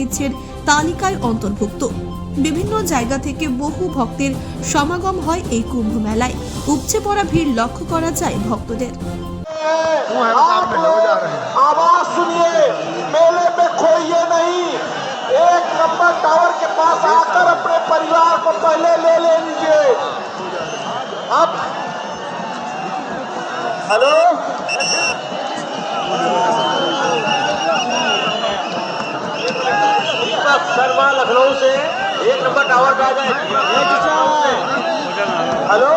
ইচ্ছের তালিকায় অন্তর্ভুক্ত বিভিন্ন জায়গা থেকে বহু ভক্তের সমাগম হয় এই কুম্ভ মেলায় উপচে পড়া ভিড় লক্ষ্য করা যায় ভক্তদের आप लोग आवाज सुनिए मेले पे खोइए नहीं एक नंबर टावर के पास आकर अपने परिवार को पहले ले ले लीजिए अब हेलो शर्मा लखनऊ से एक नंबर टावर पे आ जाए हेलो?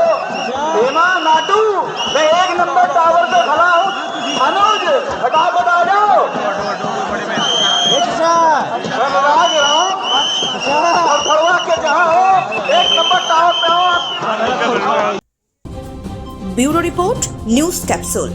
हेमा नाटू, मैं एक नंबर टावर पे खड़ा हूँ। अनुज, फटाफट आ जाओ। के जहाँ एक नंबर टावर पे ब्यूरो रिपोर्ट, न्यूज़ कैप्सूल।